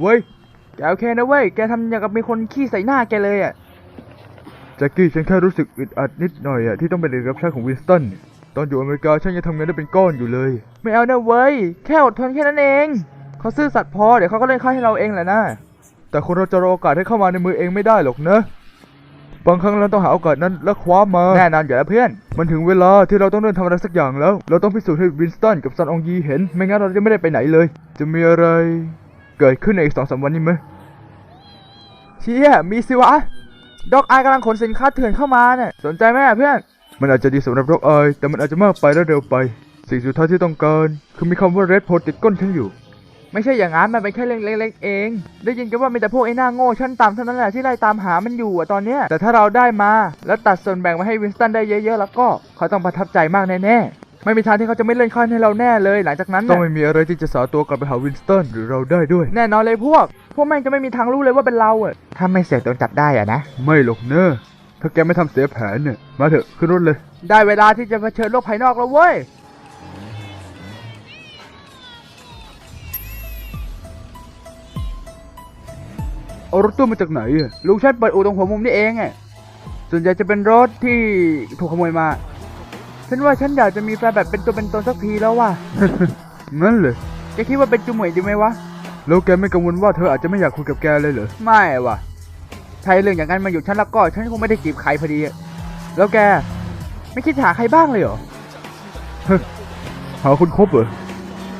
เว้ยแกโอเคนะเว้ย แกทำอย่างกับมีคนขี้ใส่หน้าแกเลยอะแจ็คกี้ฉันแค่รู้สึกอึดอัดนิดหน่อยอะที่ต้องเป็นเด็กรับใช้ของวินสตันตอนอยู่อเมริกาฉันยังทำงานได้เป็นก้อนอยู่เลย ไม่เอานะเว้ย แค่อดทนแค่นั้นเองเขาซื่อสัตย์พอเดี๋ยวเขาก็เล่นค่ายให้เราเองแหละนะแต่คนเราจะรอโอกาสให้เข้ามาในมือเองไม่ได้หรอกนะบางครั้งเราต้องหาโอกาสนั้นและคว้ามาแน่นอนอยู่แล้วเพื่อน มันถึงเวลาที่เราต้องเริ่มทำอะไรสักอย่างแล้ว เราต้องพิสูจน์ให้วินสตันกับซันอองยีเห็น ไม่งั้นเราจะไม่ได้ไปไหนเลย จะมีอะไร เกิดขึ้นในอีกสองสามวันนี้ไหมเชี่ยมีสิวะด็อกไอกำลังขนสินค้าเถื่อนเข้ามาเนี่ยสนใจไหมเพื่อนมันอาจจะดีสำหรับด็อกไอแต่มันอาจจะมากไปและเร็วไป สิ่งสุดท้ายที่ต้องการคือมีคำว่า Red p o ติดก้นฉันอยู่ ไม่ใช่อย่างนั้นมันเป็นแค่เรื่องเล็กๆเอง ได้ยินกันว่ามีแต่พวกไอ้หน้าโง่ชั้นต่ำเท่านั้นแหละที่ไล่ตามหามันอยู่อะตอนเนี้ยแต่ถ้าเราได้มา แล้วตัดส่วนแบ่งมาให้วินสตันได้เยอะๆ แล้วก็เขาต้องประทับใจมากแน่ๆ ไม่มีทางที่เขาจะไม่เล่นค่อยให้เราแน่เลยหลังจากนั้นต้องไม่มีอะไรที่จะสาตัวกลับไปหาวินสตันหรือเราได้ด้วย แน่นอนเลยพวก พวกแม่งจะไม่มีทางรู้เลยว่าเป็นเราอะถ้าไม่เสียโดนจับได้อะนะ ไม่หรอกเนอะถ้าแกไม่ทำเสียแผนเนี่ย มาเถอะขึ้นรถเลย ได้เวลาที่จะเผชิญโลกภายนอกแล้วเว้ยเอารถตู้มาจากไหนอะลุงชัดเปิดอู่ตรงหัวมุมนี่เองอะส่วนใหญ่จะเป็นรถที่ถูกขโมยมา ฉันว่าฉันอยากจะมีแฟนแบบเป็นตัวเป็นตนสักทีแล้วว่ะ งั้นเลยแกคิดว่าเป็นจุ๋มหมวยดีไหมวะ แล้วแกไม่กังวลว่าเธออาจจะไม่อยากคุยกับแกเลยเหรอ ไม่ว่ะถ้าเรื่องอย่างนั้นมาอยู่ฉันแล้วก็ฉันคงไม่ได้จีบใครพอดีอะแล้วแกไม่คิดหาใครบ้างเลยเหรอ หาคนคบเหรอ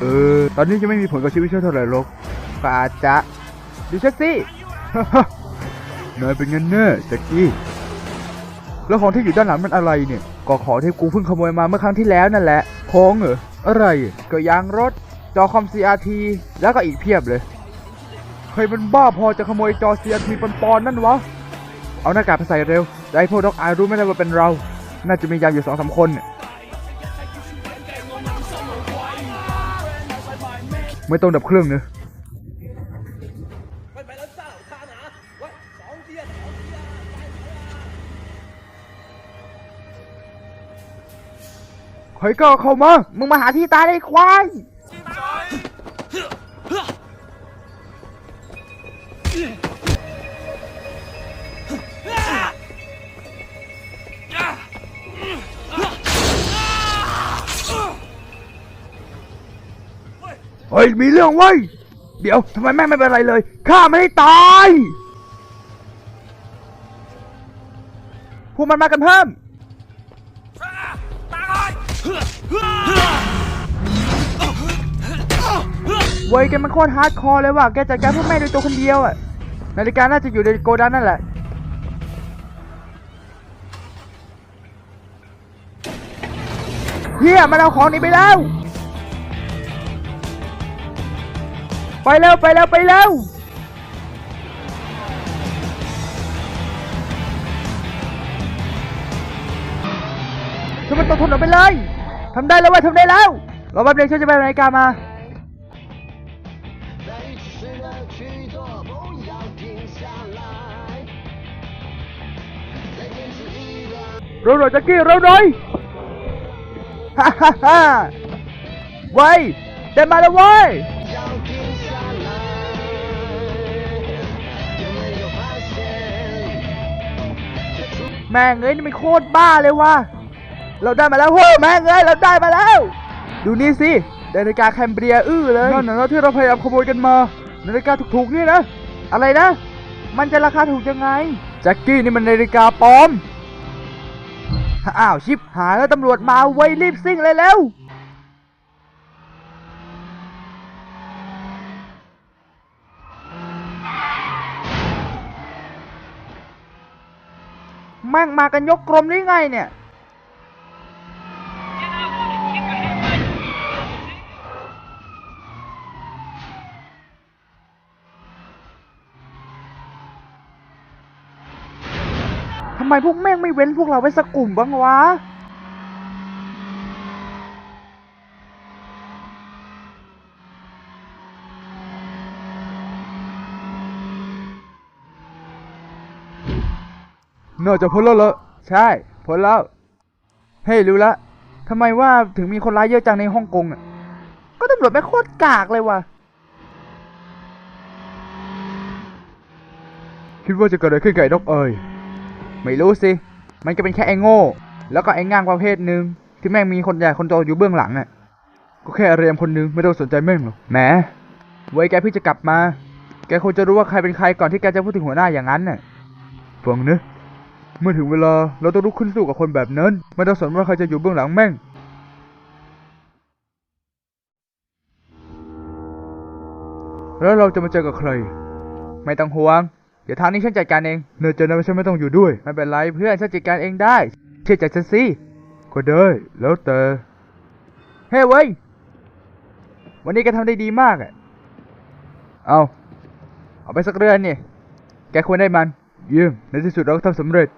เออ ตอนนี้จะไม่มีผลกับชีวิตเธอเท่าไหร่หรอกก็อาจจะดูฉันสินายเป็นงั้นแน่แจ็คกี้ แล้วของที่อยู่ด้านหลังมันอะไรเนี่ย ก็ขอที่กูเพิ่งขโมยมาเมื่อครั้งที่แล้วนั่นแหละของเหรออะไรก็ยางรถ จอคอม CRT แล้วก็อีกเพียบเลยใครมันบ้าพอจะขโมยจอ CRT ปอนๆนั่นวะ เอาหน้ากากไปใส่เร็วจะให้พวกด็อกอายรู้ไม่ได้ว่าเป็นเรา น่าจะมียามอยู่สองสามคนเนี่ยไม่ต้องดับเครื่องเนอะ ใครก็เข้ามา มึงมาหาที่ตายได้ควาย เฮ้ย มีเรื่องเว้ย เดี๋ยวทำไมแม่ไม่เป็นไรเลย ข้าไม่ได้ตาย พวกมันมากันเพิ่ม เว้ยแกมันโคตรฮาร์ดคอร์เลยว่ะแกจัดการพวกแม่โดยตัวคนเดียวอะนาฬิกาน่าจะอยู่ในโกดังนั่นแหละเฮียมันเอาของนี้ไปแล้ว ไปเร็วไปเร็วไปเร็วทำมันตกทุนออกไปเลย ทำได้แล้วเว้ยทำได้แล้วเราบัฟบเดียวฉันจะไปนาฬิกามาเราวหน่อยจักกี้เราวหน่อยฮ่าฮ่าฮ่าไว้เดินมาแล้วเว้แม่งเอ้ยนี่มันโคตรบ้าเลยว่ะ เราได้มาแล้วเฮ้ยแม่งเอ้ยเราได้มาแล้ว ดูนี่สินาฬิกาแคมเบรียอื้อเลยนั่นนะที่เราพยายามขโมยกันมานาฬิกาถูกๆนี่นะ อะไรนะ มันจะราคาถูกยังไงแจ็คกี้นี่มันนาฬิกาปลอมอ้าวชิบหายแล้วตำรวจมาไว้ยรีบซิ่งเลยเร็วแม่งมากันยกกรมได้ไงเนี่ยำไมพวกแม่งไม่เว้นพวกเราไว้สักกลุ่มบ้างวะ น่าจะพ้นแล้วเหรอใช่พ้นแล้ว เฮ้ยรู้ละทำไมว่าถึงมีคนร้ายเยอะจังในฮ่องกงอะ ก็ตำรวจไม่งโคตรกากเลยว่ะ คิดว่าจะเกิดอะไรขึ้นกับไอ้นกเอ่ย ไม่รู้สิ มันก็เป็นแค่ไอ้โง่ แล้วก็ไอ้ง่างประเภทหนึ่งที่แม่งมีคนใหญ่คนโตอยู่เบื้องหลังอะ ก็แค่เรียมคนหนึงไม่ต้องสนใจแม่งหรอก แหมไว้แกพี่จะกลับมา แกควรจะรู้ว่าใครเป็นใครก่อนที่แกจะพูดถึงหัวหน้าอย่างนั้นน่ะฟังนะเมื่อถึงเวลาเราต้องลุกขึ้นสู้กับคนแบบนั้น ไม่ต้องสนว่าใครจะอยู่เบื้องหลังแม่งแล้วเราจะมาเจอกับใคร ไม่ต้องห่วง เดี๋ยวทางนี้ฉันจัดการเองเนื่องจอนะฉันไม่ต้องอยู่ด้วยไม่เป็นไรเพื่อนฉันจัดการเองได้ เชื่อใจฉันสิก็ได้แล้วแต่เฮ้ยเว้ยวันนี้แกทำได้ดีมากอะเอาเอาไปสักเรือนนี่แกควรได้มันเยี่ยมในที่สุดเราก็ทำสำเร็จ